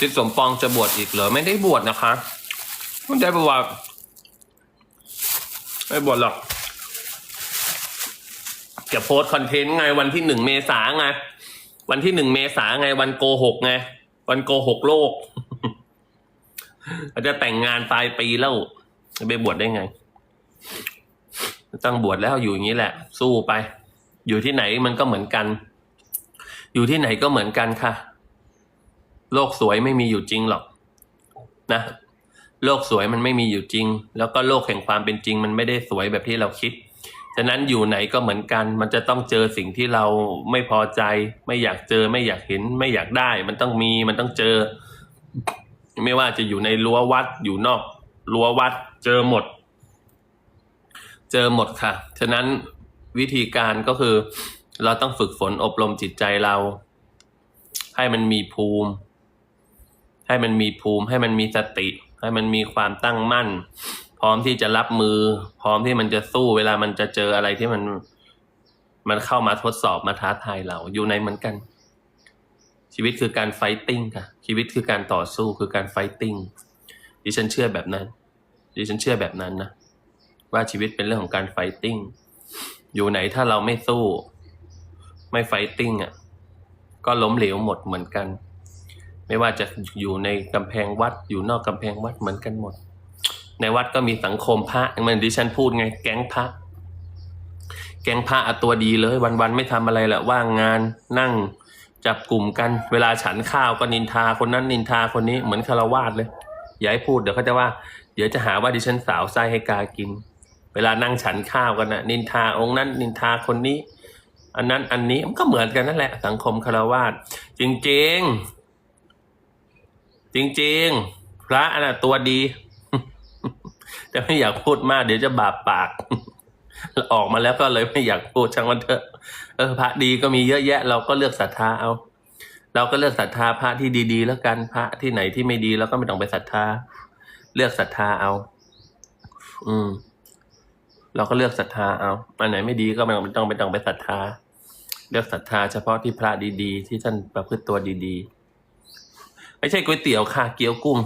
ทิศสมปองจะบวชอีกเหรอไม่ได้บวชนะคะไม่ได้บวชไม่บวชหรอกจะโพสคอนเทนต์ไงวันที่หนึ่งเมษาไงวันที่หนึ่งเมษาไงวันโกหกไงวันโกหกโลกเราจะแต่งงานปลายปีแล้วจะไปบวชได้ไงตั้งบวชแล้วอยู่อย่างนี้แหละ สู้ไป อยู่ที่ไหนมันก็เหมือนกัน อยู่ที่ไหนก็เหมือนกันค่ะ โลกสวยไม่มีอยู่จริงหรอกนะ โลกสวยมันไม่มีอยู่จริง แล้วก็โลกแห่งความเป็นจริง มันไม่ได้สวยแบบที่เราคิด ฉะนั้นอยู่ไหนก็เหมือนกัน มันจะต้องเจอสิ่งที่เราไม่พอใจ ไม่อยากเจอไม่อยากเห็น ไม่อยากได้ มันต้องมีมันต้องเจอ ไม่ว่าจะอยู่ในรั้ววัดอยู่นอกรั้ววัด เจอหมด เจอหมดค่ะ ฉะนั้นวิธีการก็คือ เราต้องฝึกฝนอบรมจิตใจเรา ให้มันมีภูมิ ให้มันมีภูมิให้มันมีสติ ให้มันมีความตั้งมั่น พร้อมที่จะรับมือ พร้อมที่มันจะสู้เวลามันจะเจออะไรที่มัน มันเข้ามาทดสอบมาท้าทายเราอยู่ในเหมือนกัน ชีวิตคือการไฟติ้งค่ะ ชีวิตคือการต่อสู้คือการไฟติ้งดิฉันเชื่อแบบนั้นดิฉันเชื่อแบบนั้นนะว่าชีวิตเป็นเรื่องของการไฟติ้งอยู่ไหนถ้าเราไม่สู้ ไม่ไฟติ้งอะ ก็ล้มเหลวหมดเหมือนกัน ไม่ว่าจะอยู่ในกำแพงวัดอยู่นอกกำแพงวัดเหมือนกันหมด ในวัดก็มีสังคมพระเหมือนที่ฉันพูดไง แก๊งพระแก๊งพระอะตัวดีเลย วันๆไม่ทำอะไรแหละว่างงานนั่งจับกลุ่มกัน เวลาฉันข้าวก็นินทาคนนั้นนินทาคนนี้เหมือนคารวาสเลย อย่าให้พูดเดี๋ยวเขาจะว่า เดี๋ยวจะหาว่าดิฉันสาวไส้ให้กากิน เวลานั่งฉันข้าวกันนะนินทาองค์นั้นนินทาคนนี้ อันนั้นอันนี้มันก็เหมือนกันนั่นแหละ สังคมคารวาสจริงๆ จริงๆ พระอันน่ะตัวดี แต่ไม่อยากพูดมาก เดี๋ยวจะบาปปาก ออกมาแล้วก็เลยไม่อยากพูดช่างมันเถอะเออพระดีก็มีเยอะแยะ เราก็เลือกศรัทธาเอา เราก็เลือกศรัทธาพระที่ดีๆ แล้วกันพระที่ไหนที่ไม่ดีเราก็ไม่ต้องไปศรัทธา เลือกศรัทธาเอา อืม เราก็เลือกศรัทธาเอาอันไหนไม่ดีก็ไม่ต้องไม่ต้องไปศรัทธา เลือกศรัทธาเฉพาะที่พระดีๆ ที่ท่านประพฤติตัวดีๆ ไม่ใช่ก๋วยเตี๋ยวค่ะ เกี๊ยวกุ้ง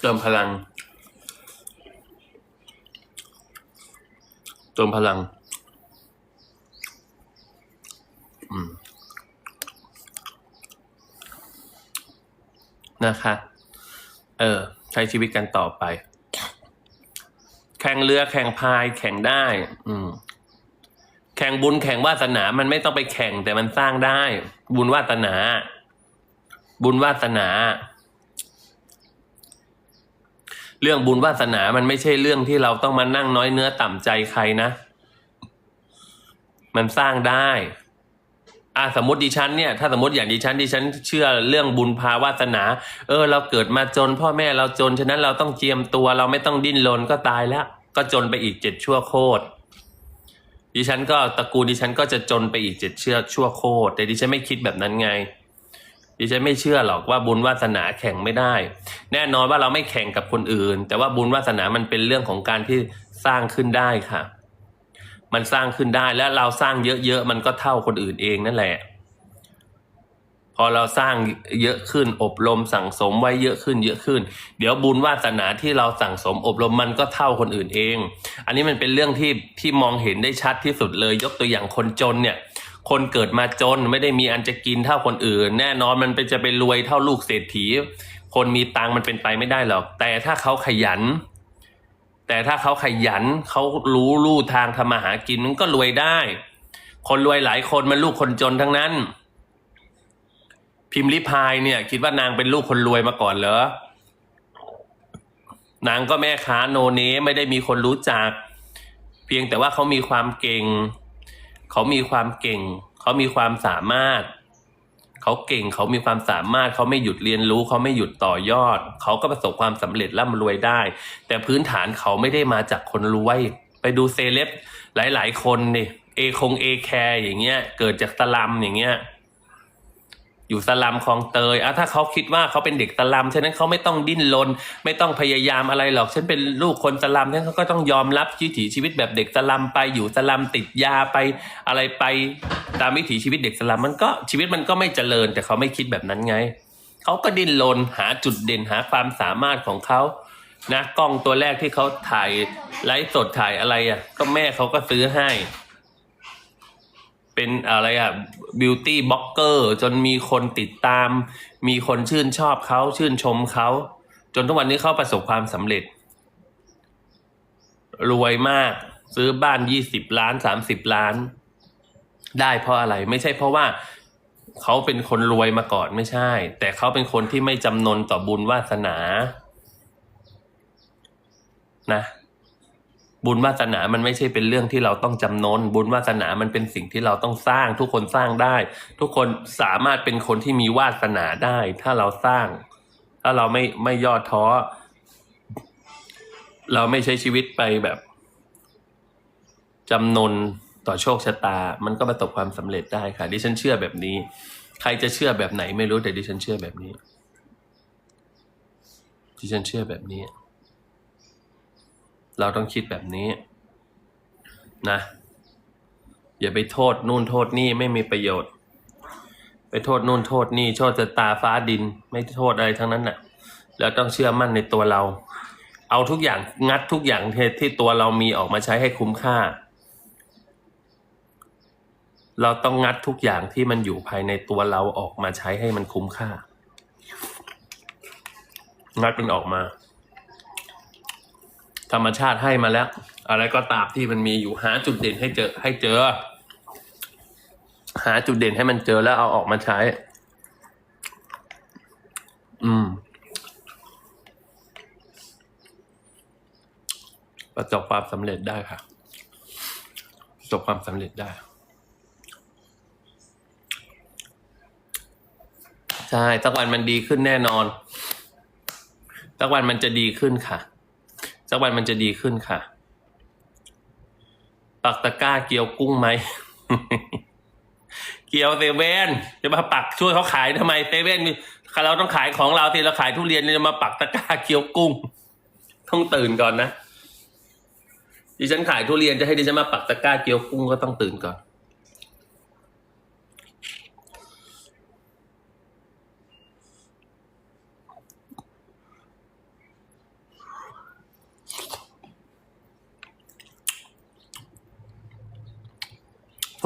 เติมพลัง เติมพลัง นะคะ เออ ใช้ชีวิตกันต่อไป แข่งเรือแข่งพายแข่งได้ อืม ข่งบุญแข่งวาสนา มันไม่ต้องไปแข่งแต่มันสร้างได้ บุญวาสนา บุญวาสนา เรื่องบุญวาสนา มันไม่ใช่เรื่องที่เราต้องมานั่งน้อยเนื้อต่ำใจใครนะ มันสร้างได้อ่าสมมติดิฉันเนี่ยถ้าสมมติอย่างดิฉันดิฉันเชื่อเรื่องบุญภาวาสนา เออ เราเกิดมาจน พ่อแม่เราจนฉะนั้นเราต้องเจียมตัว เราไม่ต้องดิ้นรนก็ตายแล้ว ก็จนไปอีกเจ็ดชั่วโคตร ดิฉันก็ตระกูลดิฉันก็จะจนไปอีกเจ็ดเชื่อชั่วโคตรแต่ดิฉันไม่คิดแบบนั้นไง ดิฉันไม่เชื่อหรอกว่าบุญวาสนาแข่งไม่ได้ แน่นอนว่าเราไม่แข่งกับคนอื่น แต่ว่าบุญวาสนามันเป็นเรื่องของการที่สร้างขึ้นได้ค่ะ มันสร้างขึ้นได้แล้วเราสร้างเยอะๆมันก็เท่าคนอื่นเองนั่นแหละ พอเราสร้างเยอะขึ้นอบรมสั่งสมไว้เยอะขึ้นเยอะขึ้น เดี๋ยวบุญวาสนาที่เราสั่งสมอบรมมันก็เท่าคนอื่นเอง อันนี้มันเป็นเรื่องที่ที่มองเห็นได้ชัดที่สุดเลย ยกตัวอย่างคนจนเนี่ยคนเกิดมาจนไม่ได้มีอันจะกินเท่าคนอื่น แน่นอนมันเป็นจะไปรวยเท่าลูกเศรษฐี คนมีตังมันเป็นไปไม่ได้หรอก แต่ถ้าเขาขยัน แต่ถ้าเขาขยันเขารู้ลู่ทางทำมาหากินมันก็รวยได้ คนรวยหลายคนมันลูกคนจนทั้งนั้น พิมพ์ลิพายเนี่ย คิดว่านางเป็นลูกคนรวยมาก่อนเหรอนางก็แม่ค้าโนเนไม่ได้มีคนรู้จัก เพียงแต่ว่าเขามีความเก่ง เขามีความเก่ง เขามีความสามารถ เขาเก่งเขามีความสามารถ เขาไม่หยุดเรียนรู้ เขาไม่หยุดต่อยอด เขาก็ประสบความสำเร็จร่ำรวยได้ แต่พื้นฐานเขาไม่ได้มาจากคนรวย ไปดูเซเลบหลาย ๆ คนนี่เอคงเอแคร์อย่างเงี้ย เกิดจากสลัมอย่างเงี้ย อยู่สลัมคลองเตยอะถ้าเขาคิดว่าเขาเป็นเด็กสลัมฉะนั้นเขาไม่ต้องดิ้นรนไม่ต้องพยายามอะไรหรอก ฉันเป็นลูกคนสลัมฉะนั้นเขาก็ต้องยอมรับวิถีชีวิตแบบเด็กสลัมไปอยู่สลัมติดยาไปอะไรไป ตามวิถีชีวิตเด็กสลัมมันก็ชีวิตมันก็ไม่เจริญ แต่เขาไม่คิดแบบนั้นไงเขาก็ดิ้นรนหาจุดเด่นหาความสามารถของเขานะกล้องตัวแรกที่เขาถ่ายไลฟ์สดถ่ายอะไรอะ่ะก็แม่เขาก็ซื้อให้ เป็นอะไรอะบิวตี้บล็อกเกอร์จนมีคนติดตาม มีคนชื่นชอบเขาชื่นชมเขา จนทุกวันนี้เขาประสบความสำเร็จ รวยมากซื้อบ้านยี่สิบล้านสามสิบล้าน ได้เพราะอะไรไม่ใช่เพราะว่าเขาเป็นคนรวยมาก่อนไม่ใช่ แต่เขาเป็นคนที่ไม่จำนนต่อบุญวาสนา นะ บุญวาสนามันไม่ใช่เป็นเรื่องที่เราต้องจำนน บุญวาสนามันเป็นสิ่งที่เราต้องสร้าง ทุกคนสร้างได้ ทุกคนสามารถเป็นคนที่มีวาสนาได้ ถ้าเราสร้าง ถ้าเราไม่ไม่ย่อท้อ เราไม่ใช้ชีวิตไปแบบจำนนต่อโชคชะตา มันก็ประสบความสำเร็จได้ค่ะ ดิฉันเชื่อแบบนี้ ใครจะเชื่อแบบไหนไม่รู้แต่ดิฉันเชื่อแบบนี้ ดิฉันเชื่อแบบนี้ เราต้องคิดแบบนี้นะอย่าไปโทษนู่นโทษนี่ไม่มีประโยชน์ ไปโทษนู่นโทษนี่โทษจะตาฟ้าดิน ไม่โทษอะไรทั้งนั้นน่ะแล้วต้องเชื่อมั่นในตัวเรา เอาทุกอย่างงัดทุกอย่างทที่ตัวเรามีออกมาใช้ให้คุ้มค่า เราต้องงัดทุกอย่างที่มันอยู่ภายในตัวเราออกมาใช้ให้มันคุ้มค่า งัดมันออกมา ธรรมชาติให้มาแล้ว อะไรก็ตามที่มันมีอยู่หาจุดเด่นให้เจอให้เจอ หาจุดเด่นให้มันเจอแล้วเอาออกมาใช้ อืมประสบความสำเร็จได้ค่ะประสบความสำเร็จได้ ใช่สักวันมันดีขึ้นแน่นอนสักวันมันจะดีขึ้นค่ะ สักวันมันจะดีขึ้นค่ะ ปักตะกร้าเกี๊ยวกุ้งไหม เกี๊ยวเซเว่นจะมาปักช่วยเขาขายทำไมเซเว่นเราต้องขายของเราทีเราขายทุเรียนจะมาปักตะกร้าเกี๊ยวกุ้ง ต้องตื่นก่อนนะดิฉันขายทุเรียนจะให้ดิฉันมาปักตะกร้าเกี๊ยวกุ้งก็ต้องตื่นก่อน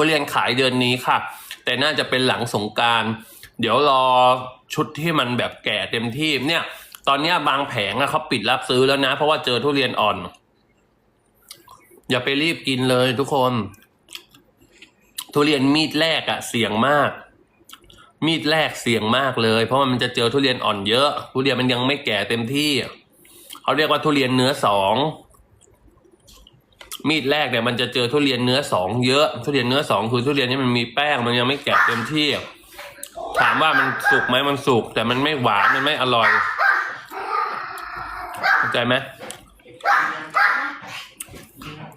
ทุเรียนขายเดือนนี้ค่ะ แต่น่าจะเป็นหลังสงการเดี๋ยวรอชุดที่มันแบบแก่เต็มที่เนี่ยตอนนี้บางแผงอะเขาปิดรับซื้อแล้วนะ เพราะว่าเจอทุเรียนอ่อน อย่าไปรีบกินเลยทุกคน ทุเรียนมีดแรกอะเสี่ยงมาก มีดแรกเสี่ยงมากเลย เพราะว่ามันจะเจอทุเรียนอ่อนเยอะ ทุเรียนมันยังไม่แก่เต็มที่เขาเรียกว่าทุเรียนเนื้อสอง มีดแรกเนี่ยมันจะเจอทุเรียนเนื้อสองเยอะ ทุเรียนเนื้อสองคือทุเรียนที่มันมีแป้งมันยังไม่แก่เต็มที่ ถามว่ามันสุกไหมมันสุก แต่มันไม่หวานมันไม่อร่อยเข้าใจไหม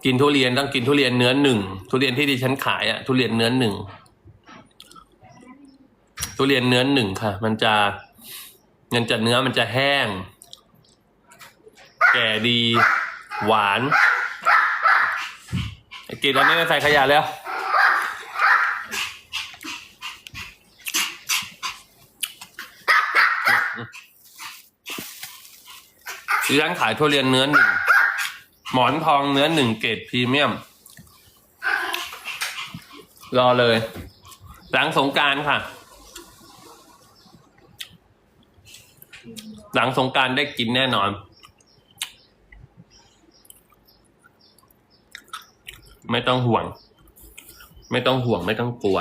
กินทุเรียนต้องกินทุเรียนเนื้อหนึ่งทุเรียนที่ดิฉันขายอะทุเรียนเนื้อหนึ่งทุเรียนเนื้อหนึ่งค่ะ มันจะมันจะเนื้อมันจะแห้ง แก่ดีหวาน กินแล้วไม่ใส่ขยะแล้วดิฉันขายทุเรียนเนื้อหนึ่ง หมอนทองเนื้อหนึ่งเกรดพรีเมียม รอเลย หลังสงการค่ะ หลังสงการได้กินแน่นอน ไม่ต้องห่วง ไม่ต้องห่วงไม่ต้องกลัว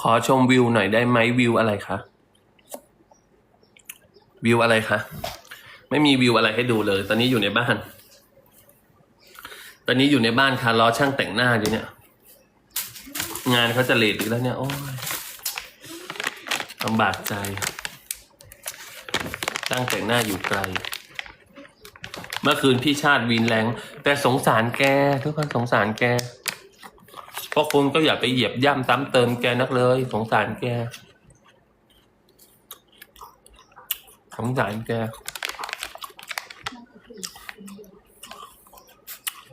ขอชมวิวหน่อยได้ไหมวิวอะไรคะวิวอะไรคะไม่มีวิวอะไรให้ดูเลย ตอนนี้อยู่ในบ้าน ตอนนี้อยู่ในบ้านค่ะรอช่างแต่งหน้าอยู่เนี่ย งานเขาจะเลทอีกแล้วเนี่ย โอ้ย ลำบากใจ ตั้งแต่หน้าอยู่ไกล เมื่อคืนพี่ชาติวีนแรง แต่สงสารแก ทุกคนสงสารแก เพราะคุณก็อย่าไปเหยียบย่ำซ้ำเติมแกนักเลย สงสารแก สงสารแก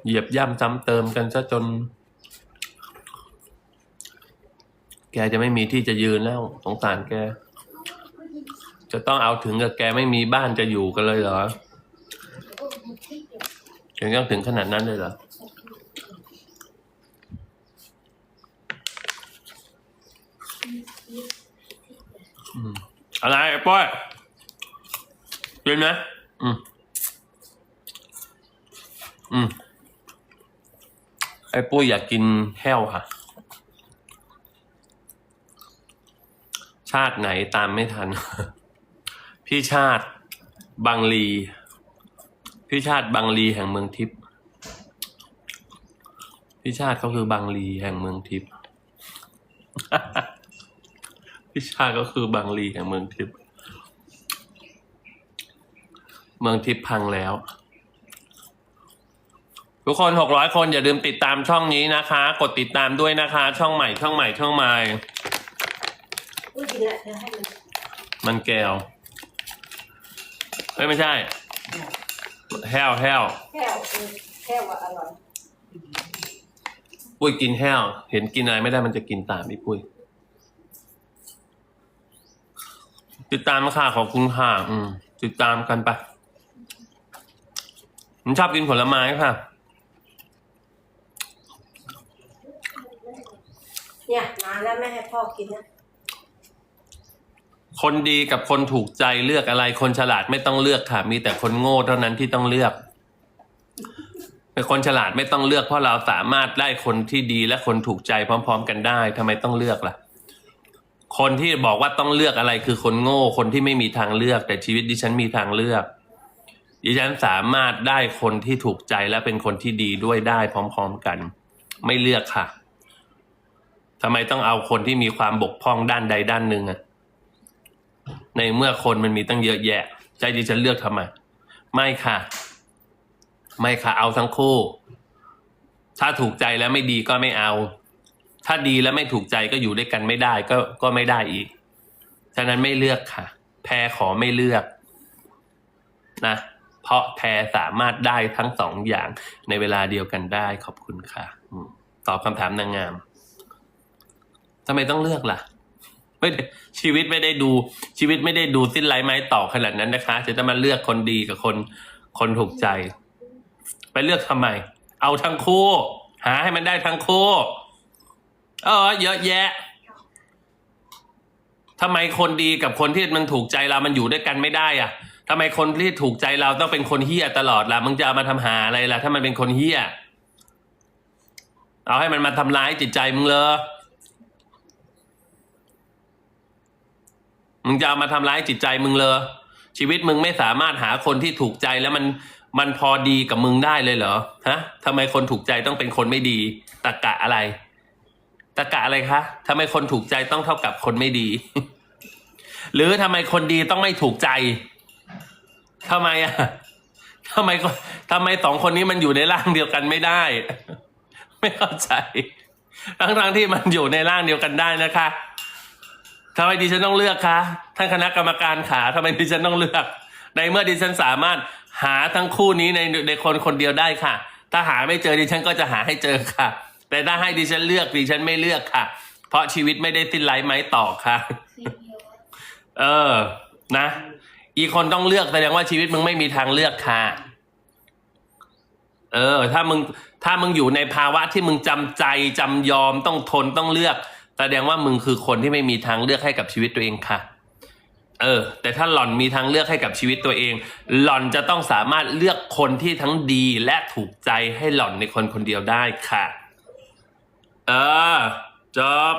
เหยียบย่ำซ้ำเติมกันซะจน แกจะไม่มีที่จะยืนแล้วสงสารแก จะต้องเอาถึงกับแกไม่มีบ้านจะอยู่กันเลยเหรอถึงต้องถึงขนาดนั้นเลยเหรอออะไรไอ้ป้อยกินไหมอืม อืม ไอ้ปุ้ยอยากกินแห้วค่ะาติไหนตามไม่ทัน พี่ชาติบางลี พี่ชาติบางลีแห่งเมืองทิพย์พี่ชาติเขาคือบางลีแห่งเมืองทิพย์พี่ชาติก็คือบางลีแห่งเมืองทิพย์เมืองทิพย์พังแล้ว ทุกคนหกร้อยคนอย่าลืมติดตามช่องนี้นะคะ กดติดตามด้วยนะคะ ช่องใหม่ช่องใหม่ช่องใหม่ อุ้ยกินละเธอให้มันมันแก้วเอ้ยไม่ใช่ แห้วแห้วแก้วเออแก้วว่าอร่อยปุ้ยกินแห้ว เห็นกินอะไรไม่ได้มันจะกินตามพี่ปุ้ย ติดตามค่ะขอบคุณค่ะอืม ติดตามกันไปผมชอบกินผลไม้ค่ะ เนี่ยนานแล้วไม่ให้พ่อกินนะ คนดีกับคนถูกใจเลือกอะไร คนฉลาดไม่ต้องเลือกค่ะ มีแต่คนโง่เท่านั้นที่ต้องเลือกเป็นคนฉลาดไม่ต้องเลือกเพราะเราสามารถได้คนที่ดีและคนถูกใจพร้อม ๆ กันได้ทำไมต้องเลือกล่ะ คนที่บอกว่าต้องเลือกอะไรคือคนโง่ คนที่ไม่มีทางเลือก แต่ชีวิตดิฉันมีทางเลือก ดิฉันสามารถได้คนที่ถูกใจและเป็นคนที่ดีด้วยได้พร้อม ๆ กัน ไม่เลือกค่ะทำไมต้องเอาคนที่มีความบกพร่องด้านใดด้านหนึ่งอะ ในเมื่อคนมันมีตั้งเยอะแยะ ใจดิฉันเลือกทำไมไม่ค่ะ ไม่ค่ะ เอาทั้งคู่ ถ้าถูกใจแล้วไม่ดีก็ไม่เอา ถ้าดีแล้วไม่ถูกใจก็อยู่ด้วยกันไม่ได้ก็ก็ไม่ได้อีก ฉะนั้นไม่เลือกค่ะ แพรขอไม่เลือก นะเพราะแพรสามารถได้ทั้งสองอย่างในเวลาเดียวกันได้ขอบคุณค่ะตอบคำถามนางงามทำไมต้องเลือกล่ะ ไม่ได้ชีวิตไม่ได้ดู ชีวิตไม่ได้ดูสิ้นไร้ไม้ต่อขนาดนั้นนะคะจะจะมาเลือกคนดีกับคนคนถูกใจ ไปเลือกทำไม เอาทั้งคู่ หาให้มันได้ทั้งคู่เออเยอะแยะทำไมคนดีกับคนที่มันถูกใจเรามันอยู่ด้วยกันไม่ได้อะทำไมคนที่ถูกใจเราต้องเป็นคนเฮี้ยตลอดล่ะมึงจะามาทำหาอะไรล่ะ ถ้ามันเป็นคนเฮี้ยเอาให้มันมาทำร้ายจิตใจมึงเลย มึงจะเอามาทำร้ายจิตใจมึงเลย ชีวิตมึงไม่สามารถหาคนที่ถูกใจแล้วมันมันพอดีกับมึงได้เลยเหรอฮะทำไมคนถูกใจต้องเป็นคนไม่ดีตะกะอะไรตะกะอะไรคะทำไมคนถูกใจต้องเท่ากับคนไม่ดี หรือทำไมคนดีต้องไม่ถูกใจทำไมอะทำไมทำไมสองคนนี้มันอยู่ในร่างเดียวกันไม่ได้ ไม่เข้าใจ ทั้งๆที่มันอยู่ในร่างเดียวกันได้นะคะ ทำไมดิฉันต้องเลือกคะท่านคณะกรรมการขาทำไมดิฉันต้องเลือก ในเมื่อดิฉันสามารถหาทั้งคู่นี้ในในคนคนเดียวได้ค่ะ ถ้าหาไม่เจอดิฉันก็จะหาให้เจอค่ะ แต่ถ้าให้ดิฉันเลือกดิฉันไม่เลือกค่ะ เพราะชีวิตไม่ได้สิ้นไร้ไม้ต่อค่ะ เออ นะ อีกคนต้องเลือกแสดงว่าชีวิตมึงไม่มีทางเลือกค่ะ เออ ถ้ามึงถ้ามึงอยู่ในภาวะที่มึงจำใจจำยอมต้องทนต้องเลือก แสดงว่ามึงคือคนที่ไม่มีทางเลือกให้กับชีวิตตัวเองค่ะ เออ แต่ถ้าหล่อนมีทางเลือกให้กับชีวิตตัวเอง หล่อนจะต้องสามารถเลือกคนที่ทั้งดีและถูกใจให้หล่อนในคนคนเดียวได้ค่ะ เออจบ